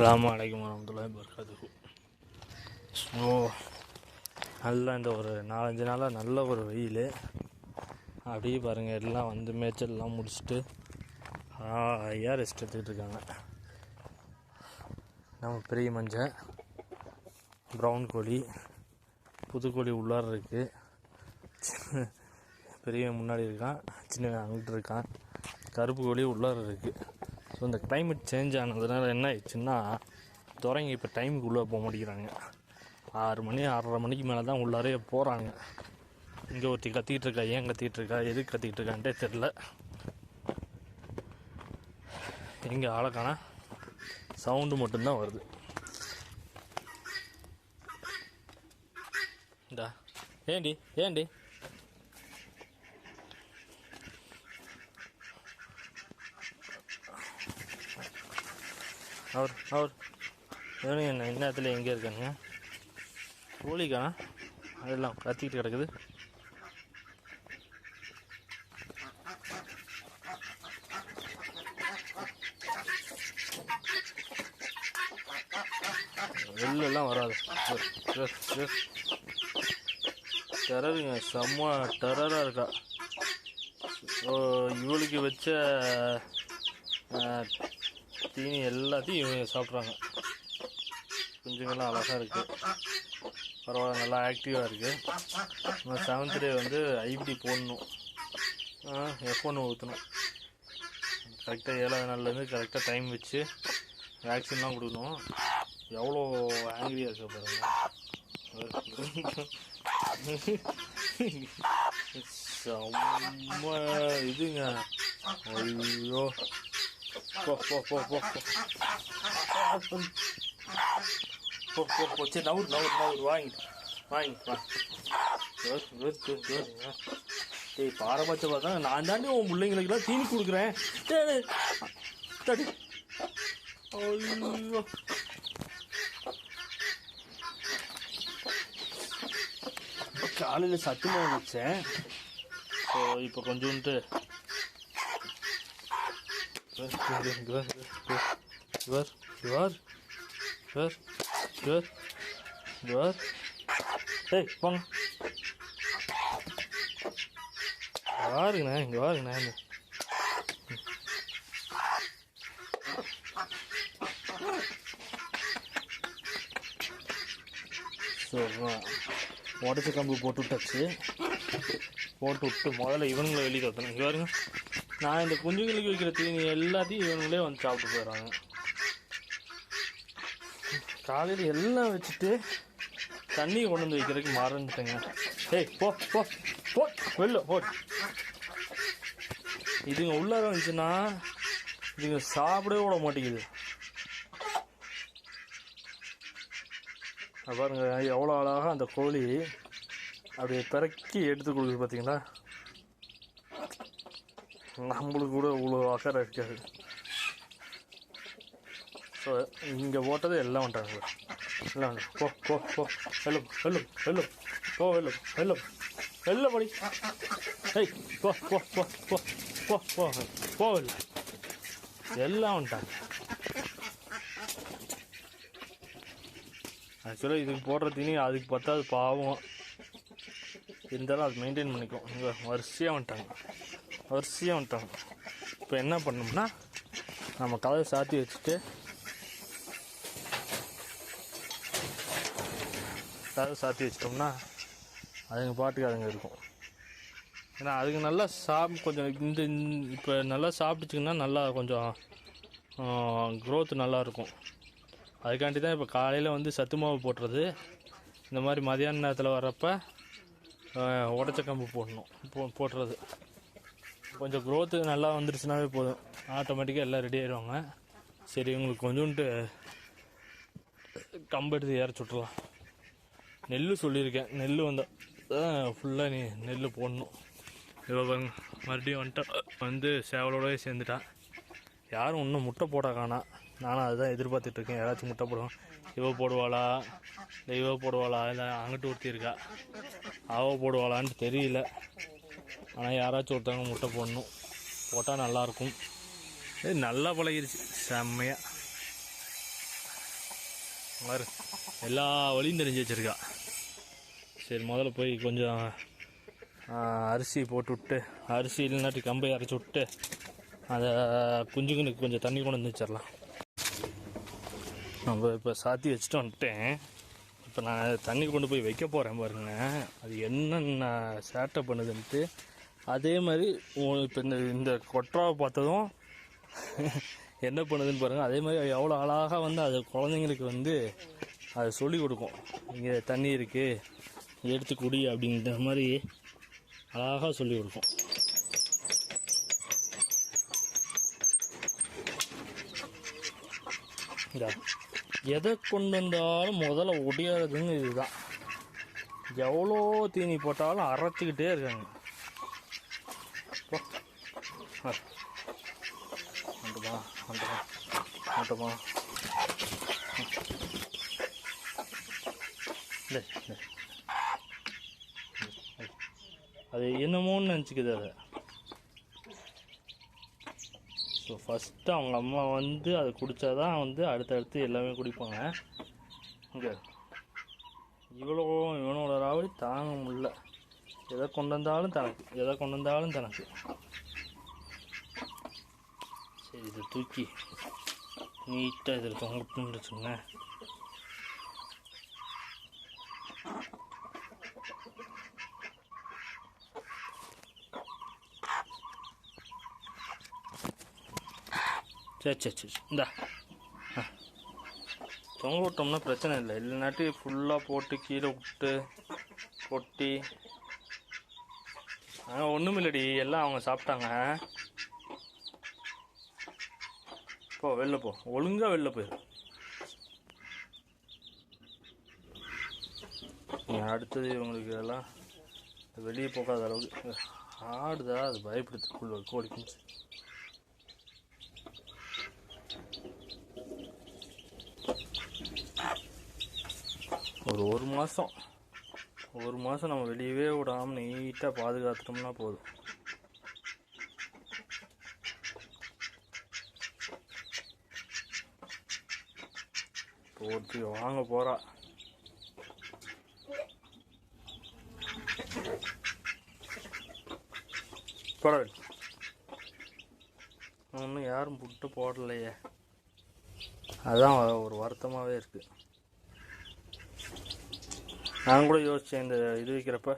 அஸ்லாம் அலைக்கும் வரமத்துல்லாஹி வபரகாத்துஹு. ஸோ நல்லா இந்த ஒரு நாலஞ்சு நாளாக நல்ல ஒரு வெயில். அப்படியே பாருங்கள் எல்லாம் வந்து மேய்ச்சல்லாம் முடிச்சுட்டு ஐயா ரெஸ்ட் எடுத்துக்கிட்டு இருக்காங்க. நம்ம பெரிய மஞ்சள் ப்ரௌன் கோழி புதுக்கோழி உள்ளார இருக்குது பெரியவன் முன்னாடி இருக்கான் சின்ன அங்கிட்டு இருக்கான். கருப்பு கோழி உள்ளார இருக்குது ஸோ இந்த கிளைமேட் சேஞ்ச் ஆனதுனால என்ன ஆயிடுச்சுன்னா துறைங்க இப்போ டைமுக்கு உள்ளே போக மாட்டேங்கிறாங்க. ஆறு மணி ஆறரை மணிக்கு மேலே தான் உள்ளாரே போகிறாங்க இங்கே ஒருத்தி கத்திக்கிட்டு இருக்கா? ஏன் கத்திக்கிட்டு இருக்கா? எதுக்கு கத்திக்கிட்டு இருக்கான்ட்டே தெரில எங்கே ஆளக்கான சவுண்டு மட்டும்தான் வருது. இந்தா ஏண்டி ஏண்டி அவர் அவர். இவனுங்க என்ன இந்நேரத்தில் எங்கே இருக்கானுங்க? கோழிக்கா? அதெல்லாம் கத்திக்கிட்டு கிடக்குது. வெளிலலாம் வராது. டெரருங்க செம்ம டெரராக இருக்கா. ஓ இவளுக்கு வச்ச தீனி எல்லாத்தையும் இவங்க சாப்பிட்றாங்க. குஞ்சுங்கள்லாம் அழகாக இருக்குது பரவாயில்ல நல்லா ஆக்டிவாக இருக்குது நம்ம செவன்த் டே வந்து ஐபிடி போடணும். எஃப் ஒன்று ஊற்றணும் கரெக்டாக ஏழாவது நாள்லேருந்து கரெக்டாக டைம் வச்சு வேக்சின்லாம் கொடுக்கணும். எவ்வளோ ஆங்கிரியாக இருக்க பாருங்க. செம்ம இதுங்க. ஐயோ. போ போ போ போ போ. போ போ சரி நவுறு நவுறு நவுறு. வாங்கிட்டு வாங்கிட்டு வா. டேய் பாரபட்சமாக தான் நான் தாண்டி உன் பிள்ளைங்களுக்கு பிள்ளைங்களுக்குலாம் தீனி கொடுக்குறேன். தடி. ஐயோ. காலையில் சத்துமா வச்சேன். ஸோ இப்போ கொஞ்சோண்டு Ver, ver, ver, ver, ver, ver, ver, ver. Hey, வாங்க வாருங்கண்ணா இங்கே வாருங்கண்ணா இங்கே ஸோ உடச்ச கம்பு போட்டு விட்டாச்சு போட்டு விட்டு முதல்ல இவனுங்களை வெளியே தோத்தணும் இங்கே பாருங்க. நான் இந்த குஞ்சுங்களுக்கு வைக்கிற தீனி எல்லாத்தையும் இவங்களே வந்து சாப்பிட்டு போயிடுறாங்க. காலையில் எல்லாம் வச்சுட்டு தண்ணியை கொண்டு வந்து வைக்கிறதுக்கு மறந்துட்டேங்க. ஏய் போ போ போ வெளில போ. இதுங்க உள்ளார வந்துச்சுன்னா இதுங்க சாப்பிடவே விட மாட்டேங்குது. பாருங்க எவ்வளோ அழகாக அந்த கோழி அப்படியே பிறக்கி எடுத்து கொடுக்குது பார்த்தீங்களா நம்மளுக்கு கூட இவ்வளோ அக்கறை இருக்காது. ஸோ இங்கே போட்டது எல்லாம் வந்துட்டாங்க எல்லாம் போ போ போ. வெல்லும் வெல்லும் வெல்லும் போ வெல்லும் வெல்லும் வெல்ல படி ஏய் போ போ போ போ. போ போ போ. வெல்ல எல்லாம் வந்துட்டாங்க ஆக்சுவலாக இதுக்கு போடுற தீனி அதுக்கு பத்தாது பாவம். இருந்தாலும் அது மெயின்டைன் பண்ணிக்கும். இங்கே வரிசையாக வந்துட்டாங்க வரிசையாக வந்துட்டாங்க. இப்போ என்ன பண்ணோம்னா நம்ம கதவை சாத்தி வச்சுட்டு கதவை சாத்தி வச்சிட்டோம்னா அதுங்க பாட்டுக்கு அதுங்க இருக்கும். ஏன்னா அதுங்க நல்லா சாப் கொஞ்சம் இந்த இப்போ நல்லா சாப்பிட்டுச்சிங்கன்னா நல்லா கொஞ்சம் க்ரோத் நல்லா இருக்கும். அதுக்காண்டி தான் இப்போ காலையில் வந்து சத்து மாவு போட்டுறது. இந்த மாதிரி மதியான நேரத்தில் வர்றப்ப உடச்ச கம்பு போடணும் போ போட்டுறது. கொஞ்சம் க்ரோத்து நல்லா வந்துருச்சுனாவே போதும். ஆட்டோமேட்டிக்காக எல்லாம் ரெடி ஆயிடுவாங்க. சரி உங்களுக்கு கொஞ்சோண்டு கம்பு எடுத்து ஏற சுட்டுலாம் நெல் சொல்லியிருக்கேன். நெல் வந்தால் ஃபுல்லாக நீ நெல் போடணும். இவ்வளோ பாருங்க மறுபடியும் வந்துட்டு வந்து சேவலோடவே சேர்ந்துட்டா. யாரும் இன்னும் முட்டை போட காணா. நானும் அதுதான் எதிர்பார்த்துட்ருக்கேன். யாராச்சும் முட்டை போடுவோம் இவ போடுவாளா? இல்லை இவ போடுவாளா? இல்லை அங்கிட்டு ஒருத்தி இருக்கா? அவ போடுவாளான்னு தெரியல. ஆனால் யாராச்சும் ஒருத்தவங்க முட்டை போடணும். போட்டால் நல்லாயிருக்கும். இது நல்லா பழகிருச்சு. செம்மையாக பாரு எல்லா வழியும் தெரிஞ்சு வச்சுருக்கா. சரி முதல்ல போய் கொஞ்சம் அரிசி போட்டு விட்டு அரிசி இல்லைனாட்டி கம்பை அரைச்சி விட்டு அதை குஞ்சுங்களுக்கு கொஞ்சம் தண்ணி கொண்டு வந்து வச்சிடலாம். நம்ம இப்போ சாத்தி வச்சுட்டு வந்துட்டேன். இப்போ நான் தண்ணி கொண்டு போய் வைக்க போகிறேன் பாருங்க. அது என்னென்ன சேட்டை பண்ணுதுன்ட்டு அதே மாதிரி இப்போ இந்த இந்த கொற்றாவை பார்த்ததும் என்ன பண்ணுதுன்னு பாருங்கள் அதே மாதிரி எவ்வளோ அழகாக வந்து அது குழந்தைங்களுக்கு வந்து அதை சொல்லி கொடுக்கும். இங்கே தண்ணி இருக்குது எடுத்து குடி அப்படின்ற மாதிரி அழகாக சொல்லி கொடுக்கும். இந்த எதை கொண்டு வந்தாலும் முதல்ல ஒடியாதுன்னு இதுதான். எவ்வளோ தீனி போட்டாலும் அரைச்சிக்கிட்டே இருக்காங்க. வந்துமா வந்துமா வந்துமா இல்லை அது என்னமோன்னு நினச்சிக்குது அதை. ஸோ ஃபஸ்ட்டு அவங்க அம்மா வந்து அதை குடித்தாதான் வந்து அடுத்தடுத்து எல்லாமே குடிப்பாங்க. இங்கே. இவ்வளோ இவனோட ராவடி தாங்க முடியல. எதை கொண்டு வந்தாலும் தனக்கு. எதை கொண்டு வந்தாலும் தனக்கு. சரி இதை தூக்கி நீட்டாக இதில் தொங்கட்டுன்னு வச்சுங்க சரி சரி சரி இந்தா. ஆ. தொங்க விட்டோம்னா பிரச்சனை இல்லை. இல்லைனாட்டி ஃபுல்லாக போட்டு கீழே விட்டு கொட்டி. ஆனால் ஒன்றும் இல்லடி. எல்லாம் அவங்க சாப்பிட்டாங்க. போ வெளில போ. ஒழுங்காக வெளில போயிரு. அடுத்தது இவங்களுக்கு எல்லாம் வெளியே போகாத அளவுக்கு. ஆடுதா? அது பயப்படுத்து கோழிக்கும் ஒரு ஒரு மாதம் ஒரு மாதம் நம்ம வெளியவே விடாமல் நீட்டாக பாதுகாத்துட்டோம்னா போதும். இப்போ ஒருத்தி வாங்க போகிறா பரவாயில்ல ஒன்றும் யாரும் புட்டு போடலையே. அதுதான் ஒரு வருத்தமாகவே இருக்குது நான் கூட யோசித்தேன் இந்த இது வைக்கிறப்ப.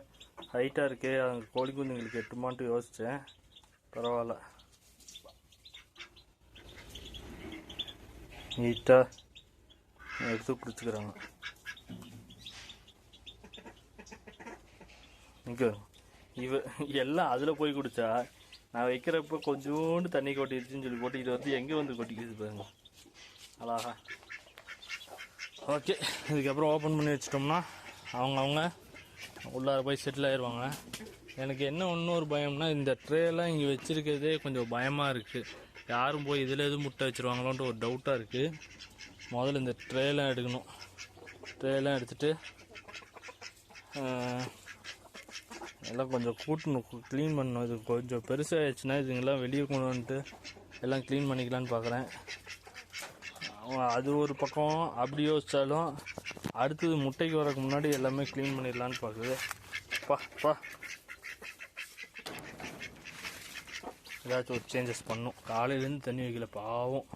ஹைட்டாக இருக்கே அங்கே கோழி குஞ்சுங்களுக்கு எட்டுமான்ட்டு யோசித்தேன் பரவாயில்ல. நீட்டாக எடுத்து பிடிச்சிக்கிறாங்க. இங்கே இவ எல்லாம் அதில் போய் குடிச்சா நான் வைக்கிறப்ப கொஞ்சோண்டு தண்ணி கொட்டிடுச்சுன்னு சொல்லி போட்டு இது வந்து எங்கே வந்து கொட்டிக்கிது பாருங்க. அழகா. ஓகே இதுக்கப்புறம் ஓப்பன் பண்ணி வச்சிட்டோம்னா அவங்க அவங்க உள்ளார போய் செட்டில் ஆயிடுவாங்க எனக்கு என்ன இன்னொரு பயம்னா இந்த ட்ரேலாம் இங்கே வச்சுருக்கிறதே கொஞ்சம் பயமாக இருக்குது யாரும் போய் இதில் எதுவும் முட்டை வச்சுருவாங்களோன்ற ஒரு டவுட்டாக இருக்குது முதல்ல இந்த ட்ரேலாம் எடுக்கணும். ட்ரேலாம் எடுத்துகிட்டு எல்லாம் கொஞ்சம் கூட்டணும். க்ளீன் பண்ணணும். இது கொஞ்சம் பெருசாகிடுச்சுன்னா இதுங்கெல்லாம் வெளியே கொண்டு வந்துட்டு எல்லாம் க்ளீன் பண்ணிக்கலான்னு பார்க்குறேன் அது ஒரு பக்கம். அப்படி யோசித்தாலும் அடுத்தது முட்டைக்கு வரக்கு முன்னாடி எல்லாமே க்ளீன் பண்ணிடலான்னு பார்க்குது பா பா. ஏதாச்சும் ஒரு சேஞ்சஸ் பண்ணும். காலையிலேருந்து தண்ணி வைக்கல பாவம்.